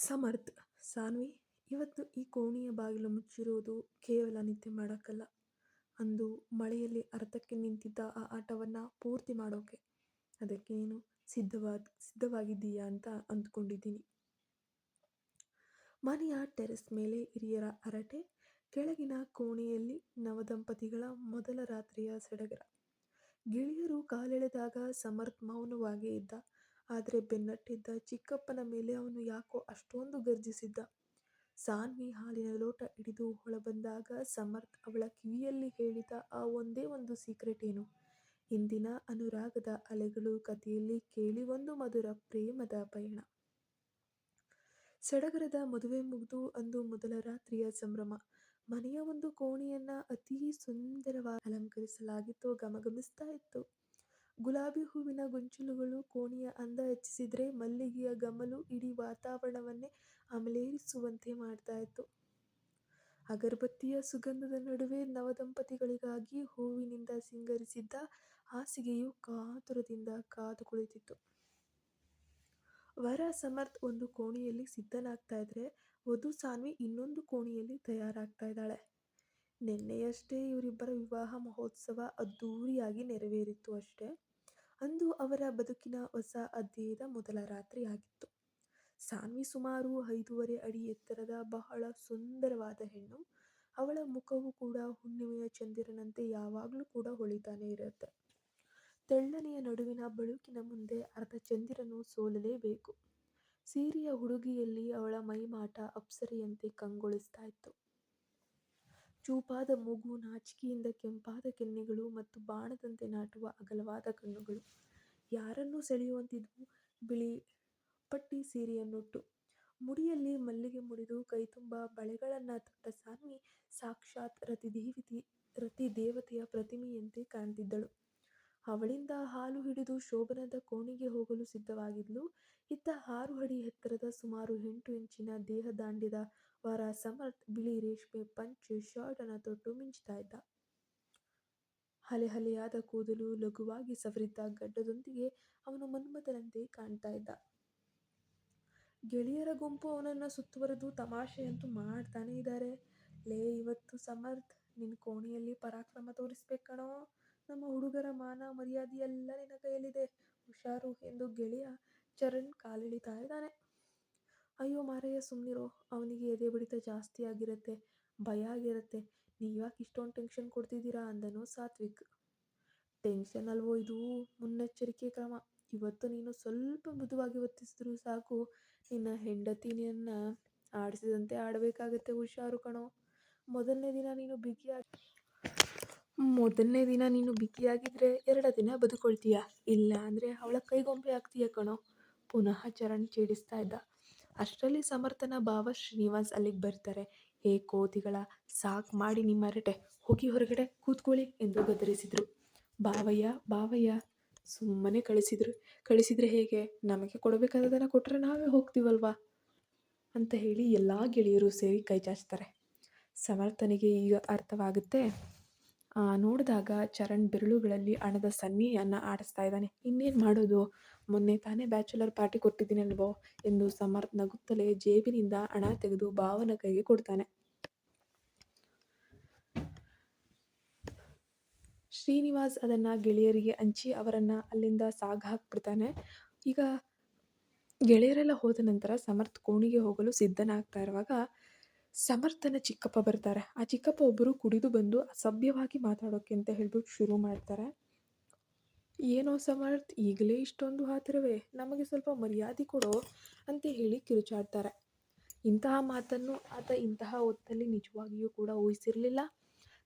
ಸಮರ್ಥ್, ಸಾನ್ವಿ, ಇವತ್ತು ಈ ಕೋಣೆಯ ಬಾಗಿಲು ಮುಚ್ಚಿರುವುದು ಕೇವಲ ನಿದ್ದೆ ಮಾಡೋಕ್ಕಲ್ಲ. ಅಂದು ಮಳೆಯಲ್ಲಿ ಅರ್ಧಕ್ಕೆ ನಿಂತಿದ್ದ ಆ ಆಟವನ್ನು ಪೂರ್ತಿ ಮಾಡೋಕೆ. ಅದಕ್ಕೆ ನೀನು ಸಿದ್ಧವಾದ ಸಿದ್ಧವಾಗಿದ್ದೀಯಾ ಅಂತ ಅಂದ್ಕೊಂಡಿದ್ದೀನಿ. ಮನೆಯ ಟೆರೆಸ್ ಮೇಲೆ ಹಿರಿಯರ ಹರಟೆ, ಕೆಳಗಿನ ಕೋಣೆಯಲ್ಲಿ ನವದಂಪತಿಗಳ ಮೊದಲ ರಾತ್ರಿಯ ಸಡಗರ. ಗೆಳೆಯರು ಕಾಲೆಳೆದಾಗ ಸಮರ್ಥ್ ಮೌನವಾಗೇ ಇದ್ದ ಆದರೆ ಬೆನ್ನಟ್ಟಿದ್ದ ಚಿಕ್ಕಪ್ಪನ ಮೇಲೆ ಅವನು ಯಾಕೋ ಅಷ್ಟೊಂದು ಗರ್ಜಿಸಿದ್ದ. ಸಾನ್ವಿ ಹಾಲಿನ ಲೋಟ ಹಿಡಿದು ಹೊಳಬಂದಾಗ ಸಮರ್ಥ್ ಅವಳ ಕಿವಿಯಲ್ಲಿ ಹೇಳಿದ ಆ ಒಂದೇ ಒಂದು ಸೀಕ್ರೆಟ್ ಏನು? ಇಂದಿನ ಅನುರಾಗದ ಅಲೆಗಳು ಕಥೆಯಲ್ಲಿ ಕೇಳಿ ಒಂದು ಮಧುರ ಪ್ರೇಮದ ಪಯಣ. ಸಡಗರದ ಮದುವೆ ಮುಗಿದು ಅಂದು ಮೊದಲ ರಾತ್ರಿಯ ಸಂಭ್ರಮ. ಮನೆಯ ಒಂದು ಕೋಣೆಯನ್ನ ಅತೀ ಸುಂದರವಾಗಿ ಅಲಂಕರಿಸಲಾಗಿತ್ತು ಗಮಗಮಿಸ್ತಾ ಇತ್ತು. ಗುಲಾಬಿ ಹೂವಿನ ಗೊಂಚಲುಗಳು ಕೋಣೆಯ ಅಂದ ಹೆಚ್ಚಿಸಿದ್ರೆ ಮಲ್ಲಿಗೆಯ ಗಮಲು ಇಡೀ ವಾತಾವರಣವನ್ನೇ ಅಮಲೇರಿಸುವಂತೆ ಮಾಡ್ತಾ ಇತ್ತು ಅಗರಬತ್ತಿಯ ಸುಗಂಧದ ನಡುವೆ ನವದಂಪತಿಗಳಿಗಾಗಿ ಹೂವಿನಿಂದ ಸಿಂಗರಿಸಿದ್ದ ಹಾಸಿಗೆಯು ಕಾತುರದಿಂದ ಕಾದು ಕುಳಿತಿತ್ತು. ವರ ಸಮರ್ಥ್ ಒಂದು ಕೋಣೆಯಲ್ಲಿ ಸಿದ್ಧನಾಗ್ತಾ ಇದ್ರೆ ವಧು ಸಾನ್ವಿ ಇನ್ನೊಂದು ಕೋಣೆಯಲ್ಲಿ ತಯಾರಾಗ್ತಾ ಇದ್ದಾಳೆ ನಿನ್ನೆಯಷ್ಟೇ ಇವರಿಬ್ಬರ ವಿವಾಹ ಮಹೋತ್ಸವ ಅದ್ಧೂರಿಯಾಗಿ ನೆರವೇರಿತ್ತು ಅಷ್ಟೇ. ಅಂದು ಅವರ ಬದುಕಿನ ಹೊಸ ಅಧ್ಯಾಯದ ಮೊದಲ ರಾತ್ರಿ ಆಗಿತ್ತು ಸಾನ್ವಿ ಸುಮಾರು ಐದೂವರೆ ಅಡಿ ಎತ್ತರದ ಬಹಳ ಸುಂದರವಾದ ಹೆಣ್ಣು. ಅವಳ ಮುಖವು ಕೂಡ ಹುಣ್ಣಿಮೆಯ ಚಂದಿರನಂತೆ ಯಾವಾಗಲೂ ಕೂಡ ಹೊಳಿತಾನೆ ಇರುತ್ತೆ. ತೆಳ್ಳನೆಯ ನಡುವಿನ ಬಳುಕಿನ ಮುಂದೆ ಅರ್ಧ ಚಂದಿರನು ಸೋಲಲೇಬೇಕು. ಸೀರೆಯ ಹುಡುಗಿಯಲ್ಲಿ ಅವಳ ಮೈಮಾಟ ಅಪ್ಸರೆಯಂತೆ ಕಂಗೊಳಿಸ್ತಾ ಇತ್ತು. ಚೂಪಾದ ಮೂಗು, ನಾಚಿಕೆಯಿಂದ ಕೆಂಪಾದ ಕೆನ್ನೆಗಳು ಮತ್ತು ಬಾಣದಂತೆ ನಾಟುವ ಅಗಲವಾದ ಕಣ್ಣುಗಳು. ಯಾರನ್ನೂ ಸೆಳೆಯುವಂತಿದ್ವು? ಬಿಳಿ ಪಟ್ಟಿ ಸೀರೆಯನ್ನುಟ್ಟು. ಮುಡಿಯಲ್ಲಿ ಮಲ್ಲಿಗೆ ಮುಡಿದು ಕೈತುಂಬ ಬಳೆಗಳನ್ನು ತೊಟ್ಟ ಸಾನ್ವಿ ಸಾಕ್ಷಾತ್ ರತಿದೇವಿತಿ ರತಿ ದೇವತೆಯ ಪ್ರತಿಮೆಯಂತೆ ಕಾಣ್ತಿದ್ದಳು. ಅವಳಿಂದ ಹಾಲು ಹಿಡಿದು ಶೋಭನದ ಕೋಣೆಗೆ ಹೋಗಲು ಸಿದ್ಧವಾಗಿದ್ಲು. ಇತ್ತ ಆರು ಅಡಿ ಎತ್ತರದ ಸುಮಾರು ಎಂಟು ಇಂಚಿನ ದೇಹ ದಾಂಡ್ಯದ ವರ ಸಮರ್ಥ್ ಬಿಳಿ ರೇಷ್ಮೆ ಪಂಚೆ ಶರ್ಟನ್ನು ತೊಟ್ಟು ಮಿಂಚ್ತಾ ಇದ್ದ. ಹಲೆ ಹಲೆಯಾದ ಕೂದಲು ಲಘುವಾಗಿ ಸವರಿದ್ದ ಗಡ್ಡದೊಂದಿಗೆ ಅವನು ಮನ್ಮಥನಂತೆ ಕಾಣ್ತಾ ಇದ್ದ. ಗೆಳೆಯರ ಗುಂಪು ಅವನನ್ನ ಸುತ್ತುವರೆದು ತಮಾಷೆಯಂತೂ ಮಾಡ್ತಾನೆ ಇದ್ದಾರೆ. ಲೇ, ಇವತ್ತು ಸಮರ್ಥ್ ನಿನ್ನ ಕೋಣೆಯಲ್ಲಿ ಪರಾಕ್ರಮ ತೋರಿಸ್ಬೇಕಣೋ ಕಣೋ. ನಮ್ಮ ಹುಡುಗರ ಮಾನ ಮರ್ಯಾದೆ ಎಲ್ಲ ನಿನ್ನ ಕೈಯಲ್ಲಿದೆ. ಹುಷಾರು ಎಂದು ಗೆಳೆಯ ಚರಣ್ ಕಾಲೆಳಿತಾ ಇದ್ದಾನೆ. ಅಯ್ಯೋ ಮಾರಯ್ಯ ಸುಮ್ಮನಿರೋ ಅವನಿಗೆ ಎದೆ ಬಡಿತ ಜಾಸ್ತಿ ಆಗಿರುತ್ತೆ, ಭಯ ಆಗಿರುತ್ತೆ. ನೀವ್ಯಾಕೆ ಇಷ್ಟೊಂದು ಟೆನ್ಷನ್ ಕೊಡ್ತಿದ್ದೀರಾ ಅಂದನು ಸಾತ್ವಿಕ್. ಟೆನ್ಷನ್ ಅಲ್ವೋ ಇದು? ಮುನ್ನೆಚ್ಚರಿಕೆ ಕ್ರಮ. ಇವತ್ತು ನೀನು ಸ್ವಲ್ಪ ಮೃದುವಾಗಿ ವರ್ತಿಸಿದ್ರು ಸಾಕು. ನಿನ್ನ ಹೆಂಡತಿನಿಯನ್ನ ಆಡಿಸಿದಂತೆ ಆಡಬೇಕಾಗತ್ತೆ ಹುಷಾರು ಕಣೋ. ಮೊದಲನೇ ದಿನ ನೀನು ಬಿಗಿಯಾಗಿ ಮೊದಲನೇ ದಿನ ನೀನು ಬಿಗಿಯಾಗಿದ್ರೆ ಎರಡು ದಿನ ಬದುಕೊಳ್ತೀಯ? ಇಲ್ಲ ಅಂದರೆ ಅವಳ ಕೈಗೊಂಬೆ ಆಗ್ತೀಯ ಕಣೋ? ಪುನಃ ಚರಣ್ ಛೇಡಿಸ್ತಾ ಇದ್ದ. ಅಷ್ಟರಲ್ಲಿ ಸಮರ್ಥನ ಭಾವ ಶ್ರೀನಿವಾಸ್ ಅಲ್ಲಿಗೆ ಬರ್ತಾರೆ. ಹೇ ಕೋತಿಗಳ, ಸಾಕು ಮಾಡಿ ನಿಮ್ಮ ಹರಟೆ ಹೋಗಿ ಹೊರಗಡೆ ಕೂತ್ಕೊಳ್ಳಿ ಎಂದು ಗದರಿಸಿದ್ರು. ಬಾವಯ್ಯ ಬಾವಯ್ಯ, ಸುಮ್ಮನೆ ಕಳಿಸಿದ್ರು. ಕಳಿಸಿದ್ರೆ ಹೇಗೆ? ನಮಗೆ ಕೊಡಬೇಕಾದದನ್ನು ಕೊಟ್ಟರೆ ನಾವೇ ಹೋಗ್ತೀವಲ್ವಾ? ಅಂತ ಹೇಳಿ ಎಲ್ಲ ಗೆಳೆಯರು ಸೇರಿ ಕೈ ಚಾಚ್ತಾರೆ. ಸಮರ್ಥನಿಗೆ ಈಗ ಅರ್ಥವಾಗುತ್ತೆ ನೋಡಿದಾಗ ಚರಣ್ ಬಿರುಳುಗಳಲ್ಲಿ ಹಣದ ಸನ್ನಿಯನ್ನು ಆಡಿಸ್ತಾ ಇದ್ದಾನೆ. ಇನ್ನೇನು ಮಾಡೋದು? ಮೊನ್ನೆ ತಾನೇ ಬ್ಯಾಚುಲರ್ ಪಾರ್ಟಿ ಕೊಟ್ಟಿದ್ದೀನಲ್ವೋ ಎಂದು ಸಮರ್ಥ್ ನಗುತ್ತಲೇ ಜೇಬಿನಿಂದ ಹಣ ತೆಗೆದು ಭಾವನ ಕೈಗೆ ಕೊಡ್ತಾನೆ. ಶ್ರೀನಿವಾಸ್ ಅದನ್ನು ಗೆಳೆಯರಿಗೆ ಹಂಚಿ ಅವರನ್ನು ಅಲ್ಲಿಂದ ಸಾಗ ಹಾಕ್ಬಿಡ್ತಾನೆ. ಈಗ ಗೆಳೆಯರೆಲ್ಲ ಹೋದ ನಂತರ ಸಮರ್ಥ್ ಕೋಣಿಗೆ ಹೋಗಲು ಸಿದ್ಧನಾಗ್ತಾ ಇರುವಾಗ ಸಮರ್ಥನ ಚಿಕ್ಕಪ್ಪ ಬರ್ತಾರೆ. ಆ ಚಿಕ್ಕಪ್ಪ ಒಬ್ಬರು ಕುಡಿದು ಬಂದು ಅಸಭ್ಯವಾಗಿ ಮಾತಾಡೋಕೆ ಅಂತ ಹೇಳ್ಬಿಟ್ಟು ಶುರು ಮಾಡ್ತಾರೆ. ಏನೋ ಸಮರ್ಥ್, ಈಗಲೇ ಇಷ್ಟೊಂದು ಹಾತರವೇ ನಮಗೆ ಸ್ವಲ್ಪ ಮರ್ಯಾದೆ ಕೊಡೋ ಅಂತ ಹೇಳಿ ಕಿರುಚಾಡ್ತಾರೆ. ಇಂತಹ ಮಾತನ್ನು ಆತ ಇಂತಹ ಹೊತ್ತಲ್ಲಿ ನಿಜವಾಗಿಯೂ ಕೂಡ ಊಹಿಸಿರಲಿಲ್ಲ.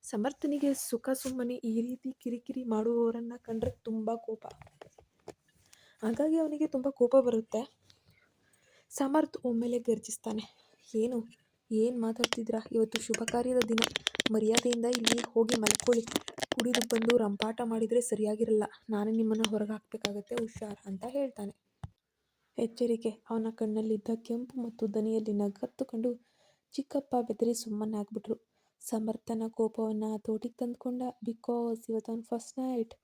ಸಮರ್ಥನಿಗೆ ಸುಖ ಸುಮ್ಮನೆ ಈ ರೀತಿ ಕಿರಿಕಿರಿ ಮಾಡುವವರನ್ನು ಕಂಡ್ರೆ ತುಂಬ ಕೋಪ. ಹಾಗಾಗಿ ಅವನಿಗೆ ತುಂಬ ಕೋಪ ಬರುತ್ತೆ. ಸಮರ್ಥ್ ಒಮ್ಮೆಲೆ ಗರ್ಜಿಸ್ತಾನೆ. ಏನು? ಏನು ಮಾತಾಡ್ತಿದ್ದೀರಾ? ಇವತ್ತು ಶುಭ ಕಾರ್ಯದ ದಿನ. ಮರ್ಯಾದೆಯಿಂದ ಇಲ್ಲಿ ಹೋಗಿ ಮಲ್ಕೊಳ್ಳಿ. ಕುಡಿದು ಬಂದು ರಂಪಾಟ ಮಾಡಿದರೆ ಸರಿಯಾಗಿರಲ್ಲ. ನಾನೇ ನಿಮ್ಮನ್ನು ಹೊರಗೆ ಹಾಕಬೇಕಾಗತ್ತೆ ಹುಷಾರ್ ಅಂತ ಹೇಳ್ತಾನೆ. ಎಚ್ಚರಿಕೆ. ಅವನ ಕಣ್ಣಲ್ಲಿದ್ದ ಕೆಂಪು ಮತ್ತು ದನಿಯಲ್ಲಿ ನಗತ್ತುಕೊಂಡು ಚಿಕ್ಕಪ್ಪ ಬೆದರಿ ಸುಮ್ಮನಾಗ್ಬಿಟ್ರು. ಸಮರ್ಥನ ಕೋಪವನ್ನು ತೋಟಿಗೆ ತಂದುಕೊಂಡ ಬಿಕಾಸ್ ಇವತ್ತೊಂದು ಫಸ್ಟ್ ನೈಟ್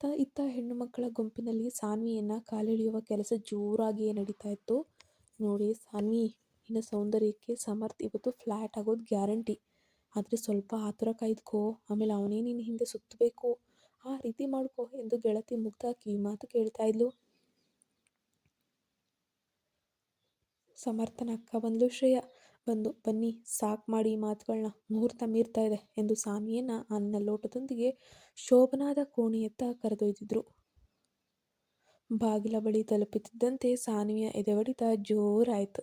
ತ ಇತ್ತ ಹೆಣ್ಣು ಮಕ್ಕಳ ಗುಂಪಿನಲ್ಲಿ ಸಾನ್ವಿಯನ್ನು ಕಾಲೆಳೆಯುವ ಕೆಲಸ ಜೋರಾಗಿಯೇ ನಡೀತಾ ಇತ್ತು. ನೋಡಿ ಸಾನ್ವಿ ನಿನ್ನ ಸೌಂದರ್ಯಕ್ಕೆ ಸಮರ್ಥ್. ಇವತ್ತು ಫ್ಲ್ಯಾಟ್ ಆಗೋದು ಗ್ಯಾರಂಟಿ. ಆದರೆ ಸ್ವಲ್ಪ ಆತುರ ಕಾಯ್ದುಕೋ. ಆಮೇಲೆ ಅವನೇ ನಿನ್ನ ಹಿಂದೆ ಸುತ್ತಬೇಕು. ಆ ರೀತಿ ಮಾಡ್ಕೋ ಎಂದು ಗೆಳತಿ ಮುಗ್ಧ ಕಿವಿಮಾತು ಕೇಳ್ತಾ ಇದ್ಲು. ಸಮರ್ಥನ ಅಕ್ಕ ಬಂದ್ಲು. ಶ್ರೇಯ ಬಂದು, ಬನ್ನಿ, ಸಾಕು ಮಾಡಿ ಮಾತುಗಳನ್ನ ಮುಹೂರ್ತ ಮೀರ್ತಾ ಇದೆ ಎಂದು ಸಾಮಿಯನ್ನ ಅನ್ನ ಲೋಟದೊಂದಿಗೆ ಶೋಭನಾದ ಕೋಣೆಯತ್ತ ಕರೆದೊಯ್ದಿದ್ರು. ಬಾಗಿಲ ಬಳಿ ತಲುಪುತ್ತಿದ್ದಂತೆ ಸಾನ್ವಿಯ ಎದೆಬಡಿತ ಜೋರಾಯಿತು.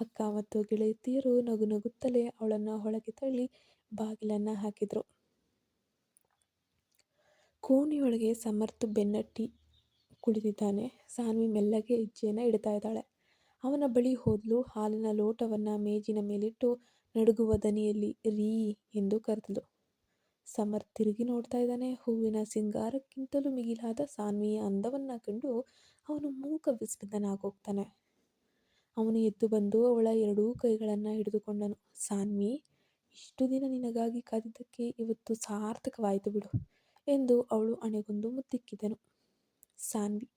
ಅಕ್ಕ ಮತ್ತು ಗೆಳತಿಯರು ನಗು ನಗುತ್ತಲೇ ಅವಳನ್ನು ಒಳಗೆ ತಳ್ಳಿ ಬಾಗಿಲನ್ನ ಹಾಕಿದ್ರು. ಕೋಣೆಯೊಳಗೆ ಸಮರ್ಥ ಬೆನ್ನಟ್ಟಿ ಕುಳಿತಿದ್ದಾನೆ. ಸಾನ್ವಿ ಮೆಲ್ಲಗೆ ಹೆಜ್ಜೆಯನ್ನು ಇಡ್ತಾ ಇದ್ದಾಳೆ. ಅವನ ಬಳಿ ಹೋದ್ಲು ಹಾಲಿನ ಲೋಟವನ್ನ ಮೇಜಿನ ಮೇಲಿಟ್ಟು ನಡುಗುವ ದನಿಯಲ್ಲಿ, ರೀ ಎಂದು ಕರೆದಳು ಸಮರ್ ತಿರುಗಿ ನೋಡ್ತಾ ಇದ್ದಾನೆ. ಹೂವಿನ ಸಿಂಗಾರಕ್ಕಿಂತಲೂ ಮಿಗಿಲಾದ ಸಾನ್ವಿಯ ಅಂದವನ್ನ ಕಂಡು ಅವನು ಮೂಕ ವಿಸ್ಮಿತನಾಗೋಗ್ತಾನೆ. ಅವನು ಎದ್ದು ಬಂದು ಅವಳ ಎರಡೂ ಕೈಗಳನ್ನು ಹಿಡಿದುಕೊಂಡನು. ಸಾನ್ವಿ, ಇಷ್ಟು ದಿನ ನಿನಗಾಗಿ ಕಾದಿದ್ದಕ್ಕೆ ಇವತ್ತು ಸಾರ್ಥಕವಾಯಿತು ಬಿಡು ಎಂದು ಅವಳು ಅಣೆಗೊಂದು ಮುತ್ತಿಕ್ಕಿದನು. ಸಾನ್ವಿ,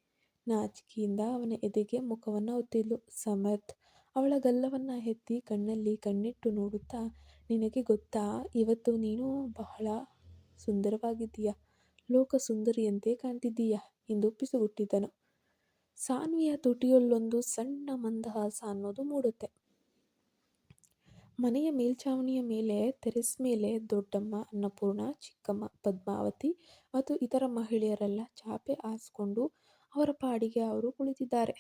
ನಾಚಿಕೆಯಿಂದ ಅವನ ಎದೆಗೆ ಮುಖವನ್ನು ಒತ್ತಿದ್ಲು. ಸಮರ್ಥ್, ಅವಳ ಗಲ್ಲವನ್ನ ಎತ್ತಿ ಕಣ್ಣಲ್ಲಿ ಕಣ್ಣಿಟ್ಟು ನೋಡುತ್ತಾ, ನಿನಗೆ ಗೊತ್ತಾ, ಇವತ್ತು ನೀನು ಬಹಳ ಸುಂದರವಾಗಿದ್ದೀಯ. ಲೋಕ ಸುಂದರಿಯಂತೆ ಕಾಣ್ತಿದ್ದೀಯ ಎಂದು ಪಿಸುಗುಟ್ಟಿದ್ದನು ಸಾನ್ವಿಯ ತುಟಿಯಲ್ಲೊಂದು ಸಣ್ಣ ಮಂದಹಾಸ ಅನ್ನೋದು ಮೂಡುತ್ತೆ. ಮನೆಯ ಮೇಲ್ಛಾವಣಿಯ ಮೇಲೆ ತೆರೆಸ್ ಮೇಲೆ ದೊಡ್ಡಮ್ಮ, ಅನ್ನಪೂರ್ಣ, ಚಿಕ್ಕಮ್ಮ, ಪದ್ಮಾವತಿ ಮತ್ತು ಇತರ ಮಹಿಳೆಯರೆಲ್ಲ ಚಾಪೆ ಹಾಸ್ಕೊಂಡು ಅವರ ಪಾಡಿಗೆ ಅವರು ಕುಳಿತಿದ್ದಾರೆ.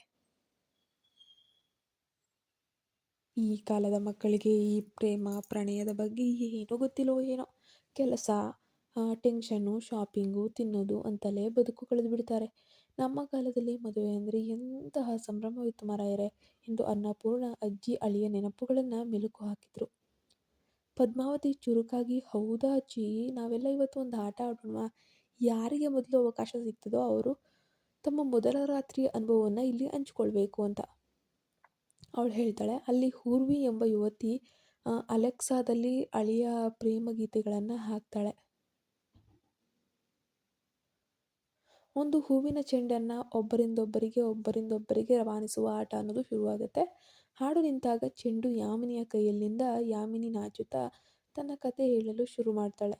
ಈ ಕಾಲದ ಮಕ್ಕಳಿಗೆ ಈ ಪ್ರೇಮ, ಪ್ರಣಯದ ಬಗ್ಗೆ ಏನೂ ಗೊತ್ತಿಲ್ಲವೋ ಏನೋ. ಕೆಲಸ ಟೆನ್ಷನ್ನು ಶಾಪಿಂಗು ತಿನ್ನೋದು ಅಂತಲೇ ಬದುಕು ಕಳೆದು ಬಿಡ್ತಾರೆ. ನಮ್ಮ ಕಾಲದಲ್ಲಿ ಮದುವೆ ಅಂದರೆ ಎಂತಹ ಸಂಭ್ರಮವಿತ್ತು ಮಾರಾಯರೇ ಎಂದು ಅನ್ನಪೂರ್ಣ ಅಜ್ಜಿ ಅಳಿಯ ನೆನಪುಗಳನ್ನು ಮೆಲುಕು ಹಾಕಿದರು. ಪದ್ಮಾವತಿ ಚುರುಕಾಗಿ, ಹೌದಾ ಅಜ್ಜಿ, ನಾವೆಲ್ಲ ಇವತ್ತು ಒಂದು ಆಟ ಆಡೋಣ ಯಾರಿಗೆ ಮೊದಲು ಅವಕಾಶ ಸಿಗ್ತದೋ ಅವರು ತಮ್ಮ ಮೊದಲ ರಾತ್ರಿಯ ಅನುಭವವನ್ನು ಇಲ್ಲಿ ಹಂಚ್ಕೊಳ್ಬೇಕು ಅಂತ. ಅವಳು ಹೇಳ್ತಾಳೆ, ಅಲ್ಲಿ ಹೂರ್ವಿ ಎಂಬ ಯುವತಿ ಅಲೆಕ್ಸಾದಲ್ಲಿ ಅಳಿಯ ಪ್ರೇಮ ಗೀತೆಗಳನ್ನು ಹಾಕ್ತಾಳೆ. ಒಂದು ಹೂವಿನ ಚೆಂಡನ್ನು ಒಬ್ಬರಿಂದೊಬ್ಬರಿಗೆ ಒಬ್ಬರಿಂದೊಬ್ಬರಿಗೆ ರವಾನಿಸುವ ಆಟ ಅನ್ನೋದು ಶುರುವಾಗುತ್ತೆ. ಹಾಡು ನಿಂತಾಗ ಚೆಂಡು ಯಾಮಿನಿಯ ಕೈಯಲ್ಲಿಂದ ಯಾಮಿನಿ ನಾಚುತ್ತಾ ತನ್ನ ಕತೆ ಹೇಳಲು ಶುರು ಮಾಡ್ತಾಳೆ.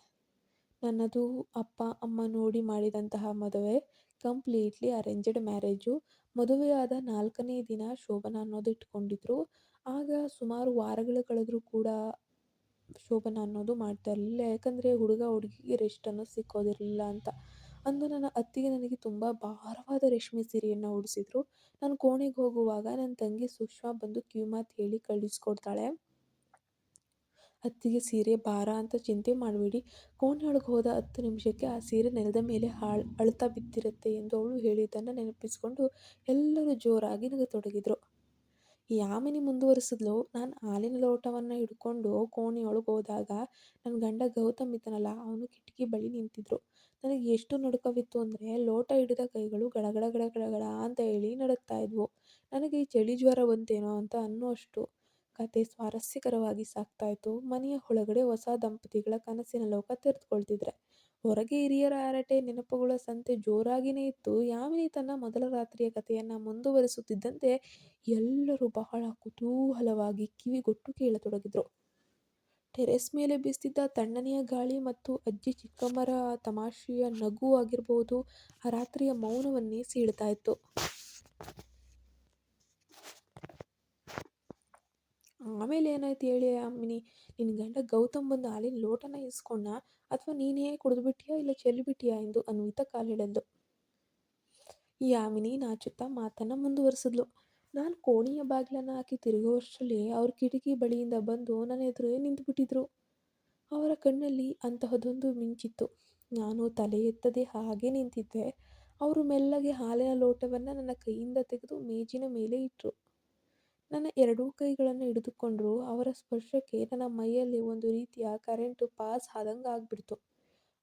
ನನ್ನದು ಅಪ್ಪ, ಅಮ್ಮ ನೋಡಿ ಮಾಡಿದಂತಹ ಮದುವೆ, ಕಂಪ್ಲೀಟ್ಲಿ ಅರೇಂಜ್ಡ್ ಮ್ಯಾರೇಜು. ಮದುವೆಯಾದ ನಾಲ್ಕನೇ ದಿನ ಶೋಭನ ಅನ್ನೋದು ಇಟ್ಕೊಂಡಿದ್ರು. ಆಗ ಸುಮಾರು ವಾರಗಳು ಕಳೆದರೂ ಕೂಡ ಶೋಭನ ಅನ್ನೋದು ಮಾಡ್ತಾ ಇರಲಿಲ್ಲ. ಯಾಕಂದರೆ ಹುಡುಗ ಹುಡುಗಿಗೆ ರೆಸ್ಟ್ ಅನ್ನೋದು ಸಿಕ್ಕೋದಿರಲಿಲ್ಲ ಅಂತ. ಅಂದು ನನ್ನ ಅತ್ತಿಗೆ ನನಗೆ ತುಂಬ ಭಾರವಾದ ರೇಷ್ಮೆ ಸೀರೆಯನ್ನು ಉಡಿಸಿದ್ರು. ನಾನು ಕೋಣೆಗೆ ಹೋಗುವಾಗ ನನ್ನ ತಂಗಿ ಸುಷ್ಮಾ ಬಂದು ಕಿವಿಮಾತು ಹೇಳಿ ಕಳಿಸ್ಕೊಡ್ತಾಳೆ. ಅತ್ತಿಗೆ ಸೀರೆ ಭಾರ ಅಂತ ಚಿಂತೆ ಮಾಡಬೇಡಿ. ಕೋಣೆಯೊಳಗೆ ಹೋದ ಹತ್ತು ನಿಮಿಷಕ್ಕೆ ಆ ಸೀರೆ ನೆಲದ ಮೇಲೆ ಹಾಳು ಅಳ್ತಾ ಬಿದ್ದಿರುತ್ತೆ ಎಂದು ಅವಳು ಹೇಳಿದ್ದನ್ನು ನೆನಪಿಸ್ಕೊಂಡು ಎಲ್ಲರೂ ಜೋರಾಗಿ ನಗತೊಡಗಿದ್ರು. ಯಾಮಿನಿ ಮುಂದುವರಿಸಿದ್ಲು. ನಾನು ಹಾಲಿನ ಲೋಟವನ್ನು ಹಿಡ್ಕೊಂಡು ಕೋಣೆಯೊಳಗೆ ಹೋದಾಗ ನನ್ನ ಗಂಡ ಗೌತಮ್ ಇದ್ದನಲ್ಲ, ಅವನು ಕಿಟಕಿ ಬಳಿ ನಿಂತಿದ್ರು. ನನಗೆ ಎಷ್ಟು ನಡುಕವಿತ್ತು ಅಂದರೆ, ಲೋಟ ಹಿಡಿದ ಕೈಗಳು ಗಡಗಡ ಗಡಗಡ ಅಂತ ಹೇಳಿ ನಡುಗ್ತಾ ಇದ್ವು. ನನಗೆ ಚಳಿ ಜ್ವರ ಬಂತೇನೋ ಅಂತ ಅನ್ನುವಷ್ಟು ಕತೆ ಸ್ವಾರಸ್ಯಕರವಾಗಿ ಸಾಗ್ತಾಯಿತ್ತು ಮನೆಯ ಒಳಗಡೆ ಹೊಸ ದಂಪತಿಗಳ ಕನಸಿನ ಲೋಕ ತೆರೆದುಕೊಳ್ತಿದ್ರೆ, ಹೊರಗೆ ಹಿರಿಯರ ಹರಟೆ ನೆನಪುಗಳ ಸಂತೆ ಜೋರಾಗಿನೇ ಇತ್ತು. ಯಾಮಿನಿ ತನ್ನ ಮೊದಲ ರಾತ್ರಿಯ ಕಥೆಯನ್ನು ಮುಂದುವರಿಸುತ್ತಿದ್ದಂತೆ ಎಲ್ಲರೂ ಬಹಳ ಕುತೂಹಲವಾಗಿ ಕಿವಿಗೊಟ್ಟು ಕೇಳತೊಡಗಿದ್ರು. ಟೆರೆಸ್ ಮೇಲೆ ಬೀಸ್ತಿದ್ದ ತಣ್ಣನೆಯ ಗಾಳಿ ಮತ್ತು ಅಜ್ಜಿ ಚಿಕ್ಕಮ್ಮರ ತಮಾಷೆಯ ನಗು ಆಗಿರಬಹುದು ಆ ರಾತ್ರಿಯ ಮೌನವನ್ನೇ ಸೀಳ್ತಾ ಇತ್ತು. ಆಮೇಲೆ ಏನಾಯ್ತು ಹೇಳಿ ಅಮ್ಮಿನಿ ನಿನ್ನ ಗಂಡ ಗೌತಮ್ ಬಂದು ಹಾಲಿನ ಲೋಟನ ಇಸ್ಕೊಂಡ, ಅಥವಾ ನೀನೇ ಕುಡಿದ್ಬಿಟ್ಟಿಯಾ ಇಲ್ಲ ಚೆಲ್ಲಿಬಿಟ್ಟಿಯಾ ಎಂದು ಅನ್ವಿತ ಈ ಆಮಿನಿ ನಾಚುತ್ತಾ ಮಾತನ್ನು ಮುಂದುವರಿಸಿದ್ಲು. ನಾನು ಕೋಣೆಯ ಬಾಗಿಲನ್ನು ಹಾಕಿ ತಿರುಗುವಷ್ಟರಲ್ಲಿ ಅವ್ರ ಕಿಟಕಿ ಬಳಿಯಿಂದ ಬಂದು ನನ್ನ ಎದುರೇ ನಿಂತುಬಿಟ್ಟಿದ್ರು. ಅವರ ಕಣ್ಣಲ್ಲಿ ಅಂತಹದೊಂದು ಮಿಂಚಿತ್ತು. ನಾನು ತಲೆ ಎತ್ತದೆ ಹಾಗೆ ನಿಂತಿದ್ದೆ. ಅವರು ಮೆಲ್ಲಗೆ ಹಾಲಿನ ಲೋಟವನ್ನು ನನ್ನ ಕೈಯಿಂದ ತೆಗೆದು ಮೇಜಿನ ಮೇಲೆ ಇಟ್ಟರು ನನ್ನ ಎರಡೂ ಕೈಗಳನ್ನು ಹಿಡಿದುಕೊಂಡ್ರು. ಅವರ ಸ್ಪರ್ಶಕ್ಕೆ ನನ್ನ ಮೈಯಲ್ಲಿ ಒಂದು ರೀತಿಯ ಕರೆಂಟು ಪಾಸ್ ಆದಂಗೆ ಆಗ್ಬಿಡ್ತು.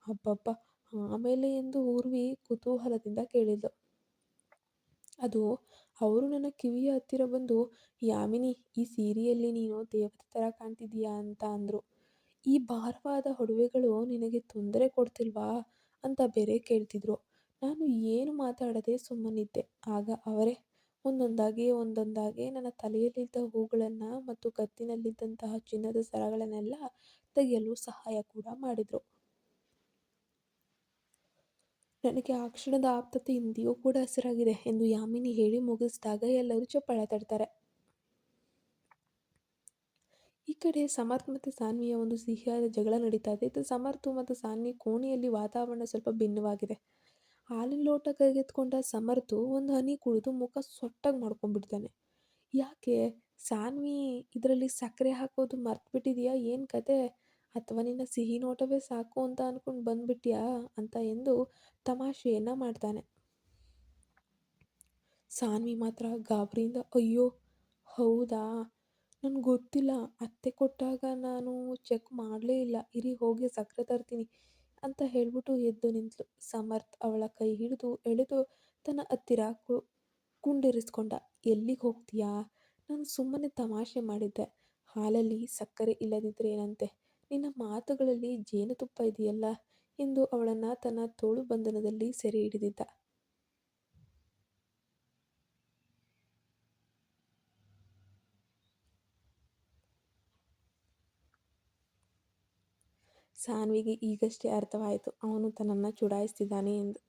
ಅಬ್ಬಬ್ಬ, ಆಮೇಲೆ ಎಂದು ಊರ್ವಿ ಕುತೂಹಲದಿಂದ ಕೇಳಿದ್ಲು. ಅದು ಅವರು ನನ್ನ ಕಿವಿಯ ಹತ್ತಿರ ಬಂದು, ಯಾಮಿನಿ, ಈ ಸೀರೆಯಲ್ಲಿ ನೀನು ದೇವತೆ ಥರ ಕಾಣ್ತಿದ್ದೀಯಾ? ಅಂತ ಅಂದರು. ಈ ಭಾರವಾದ ಒಡವೆಗಳು ನಿನಗೆ ತೊಂದರೆ ಕೊಡ್ತಿಲ್ವಾ? ಅಂತ ಬೇರೆ ಕೇಳ್ತಿದ್ರು. ನಾನು ಏನು ಮಾತಾಡದೆ ಸುಮ್ಮನಿದ್ದೆ. ಆಗ ಅವರೇ, ಒಂದೊಂದಾಗಿ ಒಂದೊಂದಾಗಿ ನನ್ನ ತಲೆಯಲ್ಲಿದ್ದ ಹೂಗಳನ್ನು ಮತ್ತು ಕತ್ತಿನಲ್ಲಿದ್ದಂತಹ ಚಿನ್ನದ ಸರಗಳನ್ನೆಲ್ಲ ತೆಗೆಯಲು ಸಹಾಯ ಕೂಡ ಮಾಡಿದರು. ನನಗೆ ಆ ಕ್ಷಣದ ಆಪ್ತತೆ ಇಂದಿಗೂ ಕೂಡ ಹಸಿರಾಗಿದೆ ಎಂದು ಯಾಮಿನಿ ಹೇಳಿ ಮುಗಿಸಿದಾಗ ಎಲ್ಲರೂ ಚಪ್ಪಾಳೆ ತಡ್ತಾರೆ ಈ ಕಡೆ ಸಮರ್ಥ್ ಮತ್ತು ಸಾನ್ವಿಯ ಒಂದು ಸಿಹಿಯಾದ ಜಗಳ ನಡೀತಾ ಇದೆ. ಇದು ಸಮರ್ಥ್ ಮತ್ತು ಸಾನ್ವಿ ಕೋಣೆಯಲ್ಲಿ ವಾತಾವರಣ ಸ್ವಲ್ಪ ಭಿನ್ನವಾಗಿದೆ. ಹಾಲಿನ ಲೋಟ ಕೈಗೆತ್ಕೊಂಡ ಸಮರ್ಥು ಒಂದು ಹನಿ ಕುಡಿದು ಮುಖ ಸೊಟ್ಟಾಗಿ ಮಾಡ್ಕೊಂಡ್ಬಿಡ್ತಾನೆ. ಯಾಕೆ ಸಾನ್ವಿ ಇದರಲ್ಲಿ ಸಕ್ಕರೆ ಹಾಕೋದು ಮರ್ತು ಬಿಟ್ಟಿದೆಯಾ ಏನು ಕತೆ? ಅಥವಾ ನಿನ್ನ ಸಿಹಿ ನೋಟವೇ ಸಾಕು ಅಂತ ಅಂದ್ಕೊಂಡು ಬಂದ್ಬಿಟ್ಯಾ ಅಂತ ಎಂದು ತಮಾಷೆಯನ್ನು ಮಾಡ್ತಾನೆ. ಸಾನ್ವಿ ಮಾತ್ರ ಗಾಬರಿಯಿಂದ, ಅಯ್ಯೋ, ಹೌದಾ? ನನಗೆ ಗೊತ್ತಿಲ್ಲ. ಅತ್ತೆ ಕೊಟ್ಟಾಗ ನಾನು ಚೆಕ್ ಮಾಡಲೇ ಇಲ್ಲ. ಇರಿ, ಹೋಗಿ ಸಕ್ಕರೆ ತರ್ತೀನಿ ಅಂತ ಹೇಳ್ಬಿಟ್ಟು ಎದ್ದು ನಿಂತಳು ಸಮರ್ಥ್ ಅವಳ ಕೈ ಹಿಡಿದು ಎಳೆದು ತನ್ನ ಹತ್ತಿರ ಕುಂಡಿರಿಸ್ಕೊಂಡ. ಎಲ್ಲಿಗೆ ಹೋಗ್ತೀಯಾ? ನಾನು ಸುಮ್ಮನೆ ತಮಾಷೆ ಮಾಡಿದ್ದೆ. ಹಾಲಲ್ಲಿ ಸಕ್ಕರೆ ಇಲ್ಲದಿದ್ದರೆ ಏನಂತೆ? ನಿನ್ನ ಮಾತುಗಳಲ್ಲಿ ಜೇನುತುಪ್ಪ ಇದೆಯಲ್ಲ ಎಂದು ಅವಳನ್ನು ತನ್ನ ತೋಳು ಬಂಧನದಲ್ಲಿ ಸೆರೆ ಹಿಡಿದಿದ್ದ. ಸಾನ್ವಿಗೆ ಈಗಷ್ಟೇ ಅರ್ಥವಾಯಿತು. ಅವನು ತನ್ನನ್ನು ಚುಡಾಯಿಸ್ತಿದ್ದಾನೆ ಎಂದು.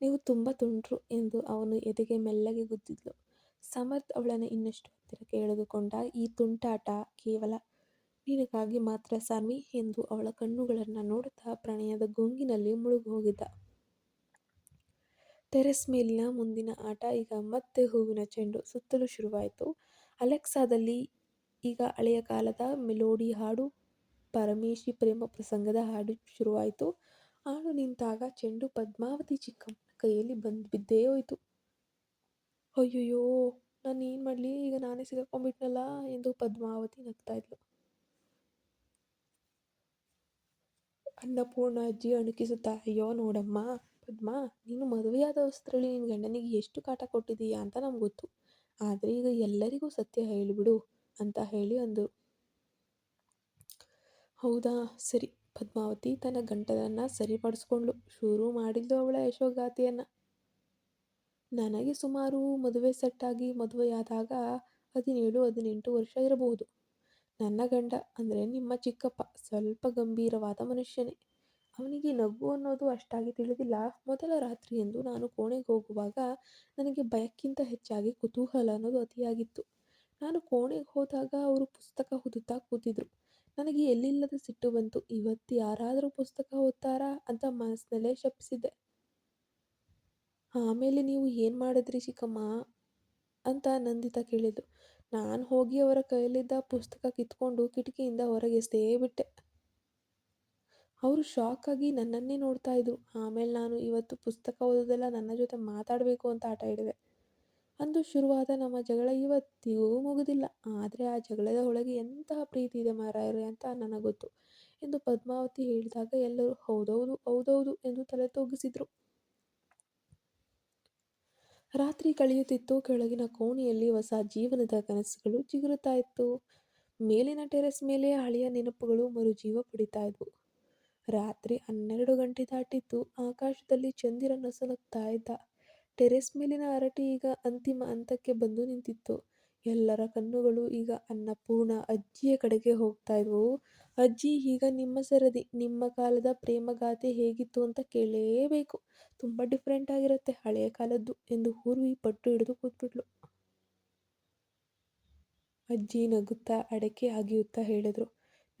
ನೀವು ತುಂಬ ತುಂಟ್ರು ಎಂದು ಅವನು ಎದೆಗೆ ಮೆಲ್ಲಗೆ ಗುದ್ದಿದ್ಲು. ಸಮರ್ಥ್ ಅವಳನ್ನು ಇನ್ನಷ್ಟು ಹತ್ತಿರಕ್ಕೆ ಎಳೆದುಕೊಂಡ ಈ ತುಂಟಾಟ ಕೇವಲ ನಿನಗಾಗಿ ಮಾತ್ರ ಸಾನ್ವಿ ಎಂದು ಅವಳ ಕಣ್ಣುಗಳನ್ನು ನೋಡುತ್ತಾ ಪ್ರಣಯದ ಗೊಂಗಿನಲ್ಲಿ ಮುಳುಗಿ ಹೋಗಿದ್ದ ಟೆರೆಸ್ ಮೇಲಿನ ಮುಂದಿನ ಆಟ ಈಗ ಮತ್ತೆ ಹೂವಿನ ಚೆಂಡು ಸುತ್ತಲೂ ಶುರುವಾಯಿತು. ಅಲೆಕ್ಸಾದಲ್ಲಿ ಈಗ ಹಳೆಯ ಕಾಲದ ಮೆಲೋಡಿ ಹಾಡು, ಪರಮೇಶಿ ಪ್ರೇಮ ಪ್ರಸಂಗದ ಹಾಡು ಶುರುವಾಯಿತು. ಹಾಡು ನಿಂತಾಗ ಚೆಂಡು ಪದ್ಮಾವತಿ ಚಿಕ್ಕಮ್ಮನ ಕೈಯಲ್ಲಿ ಬಂದು ಬಿದ್ದೇ ಹೋಯಿತು. ಅಯ್ಯಯ್ಯೋ, ನಾನು ಏನು ಮಾಡಲಿ? ಈಗ ನಾನೇ ಸಿಗಾಕೊಂಡ್ಬಿಟ್ನಲ್ಲ ಎಂದು ಪದ್ಮಾವತಿ ನಗ್ತಾ ಇದ್ಲು. ಅನ್ನಪೂರ್ಣ ಅಜ್ಜಿ ಅಣುಕಿಸುತ್ತಾ, ಅಯ್ಯೋ ನೋಡಮ್ಮ, ಪದ್ಮ, ನೀನು ಮದುವೆಯಾದ ವಸ್ತ್ರದಲ್ಲಿ ನಿನ್ನ ಗಂಡನಿಗೆ ಎಷ್ಟು ಕಾಟ ಕೊಟ್ಟಿದೀಯಾ ಅಂತ ನಮ್ಗೆ ಗೊತ್ತು. ಆದರೆ ಈಗ ಎಲ್ಲರಿಗೂ ಸತ್ಯ ಹೇಳಿಬಿಡು ಅಂತ ಹೇಳಿ ಅಂದರು. ಹೌದಾ, ಸರಿ, ಪದ್ಮಾವತಿ ತನ್ನ ಗಂಟಲನ್ನು ಸರಿಪಡಿಸ್ಕೊಂಡ್ಳು. ಶುರು ಮಾಡಿದ್ದು ಅವಳ ಯಶೋಗಾಥೆಯನ್ನು. ನನಗೆ ಸುಮಾರು ಮದುವೆ ಸೆಟ್ಟಾಗಿ ಮದುವೆಯಾದಾಗ ಹದಿನೇಳು, ಹದಿನೆಂಟು ವರ್ಷ ಇರಬಹುದು. ನನ್ನ ಗಂಡ ಅಂದರೆ ನಿಮ್ಮ ಚಿಕ್ಕಪ್ಪ ಸ್ವಲ್ಪ ಗಂಭೀರವಾದ ಮನುಷ್ಯನೇ. ಅವನಿಗೆ ನಗು ಅನ್ನೋದು ಅಷ್ಟಾಗಿ ತಿಳಿದಿಲ್ಲ. ಮೊದಲ ರಾತ್ರಿ ಎಂದು ನಾನು ಕೋಣೆಗೆ ಹೋಗುವಾಗ ನನಗೆ ಭಯಕ್ಕಿಂತ ಹೆಚ್ಚಾಗಿ ಕುತೂಹಲ ಅನ್ನೋದು ಅತಿಯಾಗಿತ್ತು. ನಾನು ಕೋಣೆಗೆ ಹೋದಾಗ ಅವರು ಪುಸ್ತಕ ಓದುತ್ತಾ ಕೂತಿದ್ರು. ನನಗೆ ಎಲ್ಲಿಲ್ಲದ ಸಿಟ್ಟು ಬಂತು. ಇವತ್ತು ಯಾರಾದರೂ ಪುಸ್ತಕ ಓದ್ತಾರಾ ಅಂತ ಮನಸ್ಸಿನಲ್ಲೇ ಶಪಿಸಿದ್ದೆ. ಆಮೇಲೆ ನೀವು ಏನು ಮಾಡಿದ್ರಿ ಚಿಕ್ಕಮ್ಮ? ಅಂತ ನಂದಿತಾ ಕೇಳಿದ್ಲು ನಾನು ಹೋಗಿ ಅವರ ಕೈಯಲ್ಲಿದ್ದ ಪುಸ್ತಕ ಕಿತ್ಕೊಂಡು ಕಿಟಕಿಯಿಂದ ಹೊರಗೆ ಬಿಟ್ಟೆ. ಅವರು ಶಾಕ್ ಆಗಿ ನನ್ನನ್ನೇ ನೋಡ್ತಾ ಇದ್ದರು ಆಮೇಲೆ ನಾನು ಇವತ್ತು ಪುಸ್ತಕ ಓದೋದೆಲ್ಲ ನನ್ನ ಜೊತೆ ಮಾತಾಡಬೇಕು ಅಂತ ಆಟ ಹಿಡಿದೆ. ಅಂದು ಶುರುವಾದ ನಮ್ಮ ಜಗಳ ಇವತ್ತಿಗೂ ಮುಗಿದಿಲ್ಲ. ಆದರೆ ಆ ಜಗಳದ ಒಳಗೆ ಎಂತಹ ಪ್ರೀತಿ ಇದೆ ಮಾರಾಯರು ಅಂತ ನನಗೆ ಗೊತ್ತು ಎಂದು ಪದ್ಮಾವತಿ ಹೇಳಿದಾಗ ಎಲ್ಲರೂ ಹೌದೌದು ಹೌದೌದು ಎಂದು ತಲೆ ತೂಗಿಸಿದ್ರು. ರಾತ್ರಿ ಕಳೆಯುತ್ತಿತ್ತು. ಕೆಳಗಿನ ಕೋಣೆಯಲ್ಲಿ ಹೊಸ ಜೀವನದ ಕನಸುಗಳು ಚಿಗುರುತ್ತಾ ಇತ್ತು. ಮೇಲಿನ ಟೆರೆಸ್ ಮೇಲೆ ಹಳೆಯ ನೆನಪುಗಳು ಮರುಜೀವ ಪಡಿತಾ ಇದ್ವು. ರಾತ್ರಿ ಹನ್ನೆರಡು ಗಂಟೆ ದಾಟಿತ್ತು. ಆಕಾಶದಲ್ಲಿ ಚಂದಿರ ನಸುನಗ್ತಾ ಇದ್ದ ಟೆರೆಸ್ ಮೇಲಿನ ಹರಟೆ ಈಗ ಅಂತಿಮ ಹಂತಕ್ಕೆ ಬಂದು ನಿಂತಿತ್ತು. ಎಲ್ಲರ ಕಣ್ಣುಗಳು ಈಗ ಅನ್ನಪೂರ್ಣ ಅಜ್ಜಿಯ ಕಡೆಗೆ ಹೋಗ್ತಾ ಇದ್ವು. ಅಜ್ಜಿ, ಈಗ ನಿಮ್ಮ ಸರದಿ, ನಿಮ್ಮ ಕಾಲದ ಪ್ರೇಮಗಾಥೆ ಹೇಗಿತ್ತು ಅಂತ ಕೇಳಲೇಬೇಕು. ತುಂಬ ಡಿಫ್ರೆಂಟ್ ಆಗಿರುತ್ತೆ ಹಳೆಯ ಕಾಲದ್ದು ಎಂದು ಊರ್ವಿ ಪಟ್ಟು ಹಿಡಿದು ಕೂತ್ಬಿಟ್ಲು. ಅಜ್ಜಿ ನಗುತ್ತಾ ಅಡಕೆ ಅಗಿಯುತ್ತಾ ಹೇಳಿದ್ರು.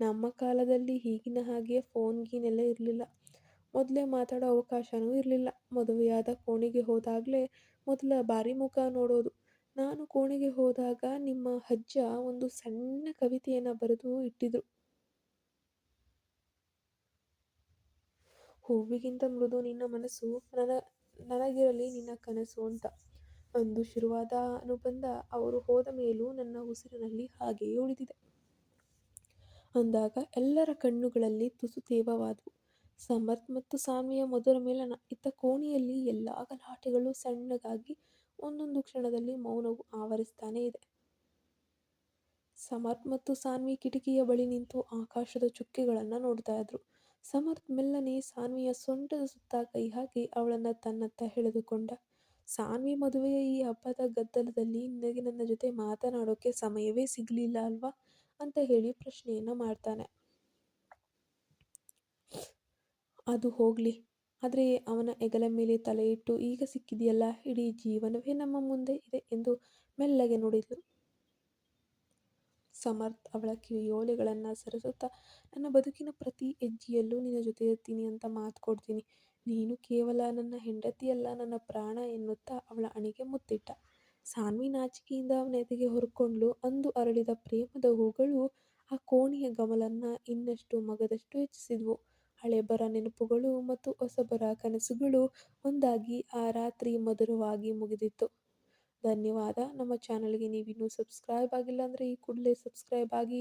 ನಮ್ಮ ಕಾಲದಲ್ಲಿ ಈಗಿನ ಹಾಗೆ ಫೋನ್ ಗೀನೆಲ್ಲ ಇರಲಿಲ್ಲ. ಮೊದಲೇ ಮಾತಾಡೋ ಅವಕಾಶವೂ ಇರಲಿಲ್ಲ. ಮದುವೆಯಾದ ಕೋಣೆಗೆ ಹೋದಾಗಲೇ ಮೊದಲ ಬಾರಿ ಮುಖ ನೋಡೋದು. ನಾನು ಕೋಣೆಗೆ ಹೋದಾಗ ನಿಮ್ಮ ಅಜ್ಜ ಒಂದು ಸಣ್ಣ ಕವಿತೆಯನ್ನು ಬರೆದು ಇಟ್ಟಿದ್ರು. ಹೂವಿಗಿಂತ ಮೃದು ನಿನ್ನ ಮನಸ್ಸು, ನನ, ನನಗಿರಲಿ ನಿನ್ನ ಕನಸು ಅಂತ. ಅಂದು ಶುರುವಾದ ಅನುಬಂಧ ಅವರು ಹೋದ ಮೇಲೂ ನನ್ನ ಉಸಿರಿನಲ್ಲಿ ಹಾಗೆಯೇ ಉಳಿದಿದೆ. ಅಂದಾಗ ಎಲ್ಲರ ಕಣ್ಣುಗಳಲ್ಲಿ ತುಸು ತೇವವಾದವು. ಸಮರ್ಥ್ ಮತ್ತು ಸಾನ್ವಿಯ ಮೊದಲ ಮೇಲನ, ಇತ್ತ ಕೋಣೆಯಲ್ಲಿ ಎಲ್ಲ ಗಲಾಟೆಗಳು ಸಣ್ಣಗಾಗಿ ಒಂದೊಂದು ಕ್ಷಣದಲ್ಲಿ ಮೌನವು ಆವರಿಸ್ತಾನೇ ಇದೆ. ಸಮರ್ಥ್ ಮತ್ತು ಸಾನ್ವಿ ಕಿಟಕಿಯ ಬಳಿ ನಿಂತು ಆಕಾಶದ ಚುಕ್ಕೆಗಳನ್ನು ನೋಡ್ತಾ ಇದ್ರು. ಸಮರ್ಥ್ ಮೆಲ್ಲನೆ ಸಾನ್ವಿಯ ಸೊಂಟದ ಸುತ್ತ ಕೈ ಹಾಕಿ ಅವಳನ್ನು ತನ್ನತ್ತ ಎಳೆದುಕೊಂಡ. ಸಾನ್ವಿ ಮದುವೆಯ ಈ ಹಬ್ಬದ ಗದ್ದಲದಲ್ಲಿ ನಿನಗೆ ನನ್ನ ಜೊತೆ ಮಾತನಾಡೋಕೆ ಸಮಯವೇ ಸಿಗಲಿಲ್ಲ ಅಲ್ವಾ? ಅಂತ ಹೇಳಿ ಪ್ರಶ್ನೆಯನ್ನು ಮಾಡ್ತಾನೆ. ಅದು ಹೋಗಲಿ. ಆದರೆ ಅವನ ಹೆಗಲ ಮೇಲೆ ತಲೆ ಇಟ್ಟು, ಈಗ ಸಿಕ್ಕಿದೆಯಲ್ಲ, ಇಡೀ ಜೀವನವೇ ನಮ್ಮ ಮುಂದೆ ಇದೆ ಎಂದು ಮೆಲ್ಲಗೆ ನುಡಿದಳು ಸಮರ್ಥ್ ಅವಳ ಕಿವಿಯೋಲೆಗಳನ್ನು ಸರಿಸುತ್ತಾ, ನನ್ನ ಬದುಕಿನ ಪ್ರತಿ ಹೆಜ್ಜೆಯಲ್ಲೂ ನಿನ್ನ ಜೊತೆ ಇರ್ತೀನಿ ಅಂತ ಮಾತು ಕೊಡ್ತೀನಿ. ನೀನು ಕೇವಲ ನನ್ನ ಹೆಂಡತಿಯಲ್ಲ ನನ್ನ ಪ್ರಾಣ ಎನ್ನುತ್ತಾ ಅವಳ ಅಣಿಗೆ ಮುತ್ತಿಟ್ಟ. ಸಾನ್ವಿ ನಾಚಿಕೆಯಿಂದ ಅವನ ಎದೆಗೆ ಹೊರಕೊಂಡ್ಲು. ಅಂದು ಅರಳಿದ ಪ್ರೇಮದ ಹೂಗಳು ಆ ಕೋಣೆಯ ಗಮಲನ್ನ ಇನ್ನಷ್ಟು ಮಗದಷ್ಟು ಹೆಚ್ಚಿಸಿದ್ವು. ಹಳೆಬರ ನೆನಪುಗಳು ಮತ್ತು ಹೊಸಬರ ಕನಸುಗಳು ಒಂದಾಗಿ ಆ ರಾತ್ರಿ ಮಧುರವಾಗಿ ಮುಗಿದಿತ್ತು. ಧನ್ಯವಾದ. ನಮ್ಮ ಚಾನಲ್ಗೆ ನೀವಿನ್ನೂ ಸಬ್ಸ್ಕ್ರೈಬ್ ಆಗಿಲ್ಲ ಅಂದರೆ ಈ ಕೂಡಲೇ ಸಬ್ಸ್ಕ್ರೈಬ್ ಆಗಿ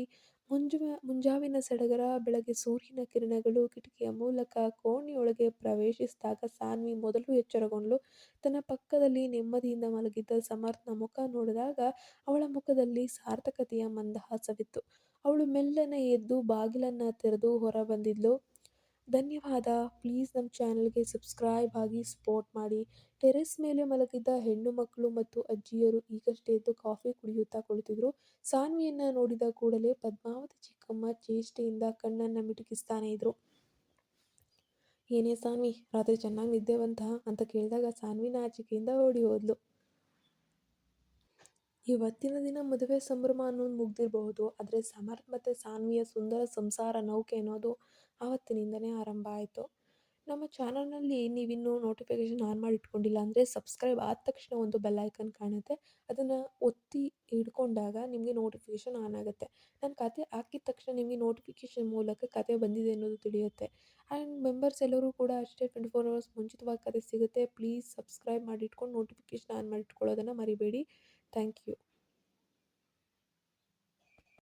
ಮುಂಜು ಮುಂಜಾವಿನ ಸಡಗರ, ಬೆಳಗ್ಗೆ ಸೂರ್ಯನ ಕಿರಣಗಳು ಕಿಟಕಿಯ ಮೂಲಕ ಕೋಣೆಯೊಳಗೆ ಪ್ರವೇಶಿಸಿದಾಗ ಸಾನ್ವಿ ಮೊದಲು ಎಚ್ಚರಗೊಂಡಳು ತನ್ನ ಪಕ್ಕದಲ್ಲಿ ನೆಮ್ಮದಿಯಿಂದ ಮಲಗಿದ್ದ ಸಮರ್ಥನ ಮುಖ ನೋಡಿದಾಗ ಅವಳ ಮುಖದಲ್ಲಿ ಸಾರ್ಥಕತೆಯ ಮಂದಹಾಸವಿತ್ತು. ಅವಳು ಮೆಲ್ಲನೆ ಎದ್ದು ಬಾಗಿಲನ್ನು ತೆರೆದು ಹೊರ ಬಂದಿದ್ಲು ಧನ್ಯವಾದ. ಪ್ಲೀಸ್ ನಮ್ಮ ಚಾನಲ್ಗೆ ಸಬ್ಸ್ಕ್ರೈಬ್ ಆಗಿ ಸಪೋರ್ಟ್ ಮಾಡಿ. ಟೆರೆಸ್ ಮೇಲೆ ಮಲಗಿದ್ದ ಹೆಣ್ಣು ಮಕ್ಕಳು ಮತ್ತು ಅಜ್ಜಿಯರು ಈಗಷ್ಟೇ ಎದ್ದು ಕಾಫಿ ಕುಡಿಯುತ್ತಾ ಕುಳಿತಿದ್ರು. ಸಾನ್ವಿಯನ್ನ ನೋಡಿದ ಕೂಡಲೇ ಪದ್ಮಾವತಿ ಚಿಕ್ಕಮ್ಮ ಚೇಷ್ಟೆಯಿಂದ ಕಣ್ಣನ್ನ ಮಿಟುಕಿಸ್ತಾನೆ ಇದ್ರು. ಏನೇ ಸಾನ್ವಿ, ರಾತ್ರಿ ಚೆನ್ನಾಗಿ ನಿದ್ದೆವಂತ ಅಂತ ಕೇಳಿದಾಗ ಸಾನ್ವಿನ ಆಚಿಕೆಯಿಂದ ಓಡಿ ಹೋದ್ಲು. ಇವತ್ತಿನ ದಿನ ಮದುವೆ ಸಂಭ್ರಮ ಅನ್ನೋದು ಮುಗ್ದಿರಬಹುದು, ಆದರೆ ಸಮರ್ಥ ಮತ್ತು ಸಾನ್ವಿಯ ಸುಂದರ ಸಂಸಾರ ನೌಕೆ ಅನ್ನೋದು ಆವತ್ತಿನಿಂದನೇ ಆರಂಭ ಆಯಿತು. ನಮ್ಮ ಚಾನಲ್ನಲ್ಲಿ ನೀವಿನ್ನೂ ನೋಟಿಫಿಕೇಷನ್ ಆನ್ ಮಾಡಿ ಇಟ್ಕೊಂಡಿಲ್ಲ ಅಂದರೆ ಸಬ್ಸ್ಕ್ರೈಬ್ ಆದ ತಕ್ಷಣ ಒಂದು ಬೆಲ್ ಐಕನ್ ಕಾಣುತ್ತೆ. ಅದನ್ನು ಒತ್ತಿ ಹಿಡ್ಕೊಂಡಾಗ ನಿಮಗೆ ನೋಟಿಫಿಕೇಷನ್ ಆನ್ ಆಗುತ್ತೆ. ನಾನು ಕತೆ ಹಾಕಿದ ತಕ್ಷಣ ನಿಮಗೆ ನೋಟಿಫಿಕೇಷನ್ ಮೂಲಕ ಕತೆ ಬಂದಿದೆ ಅನ್ನೋದು ತಿಳಿಯುತ್ತೆ. ಆ್ಯಂಡ್ ಮೆಂಬರ್ಸ್ ಎಲ್ಲರೂ ಕೂಡ ಅಷ್ಟೇ ಟ್ವೆಂಟಿ ಫೋರ್ ಅವರ್ಸ್ ಮುಂಚಿತವಾಗಿ ಕತೆ ಸಿಗುತ್ತೆ. ಪ್ಲೀಸ್ ಸಬ್ಸ್ಕ್ರೈಬ್ ಮಾಡಿಟ್ಕೊಂಡು ನೋಟಿಫಿಕೇಷನ್ ಆನ್ ಮಾಡಿಟ್ಕೊಳ್ಳೋದನ್ನು ಮರಿಬೇಡಿ. Thank you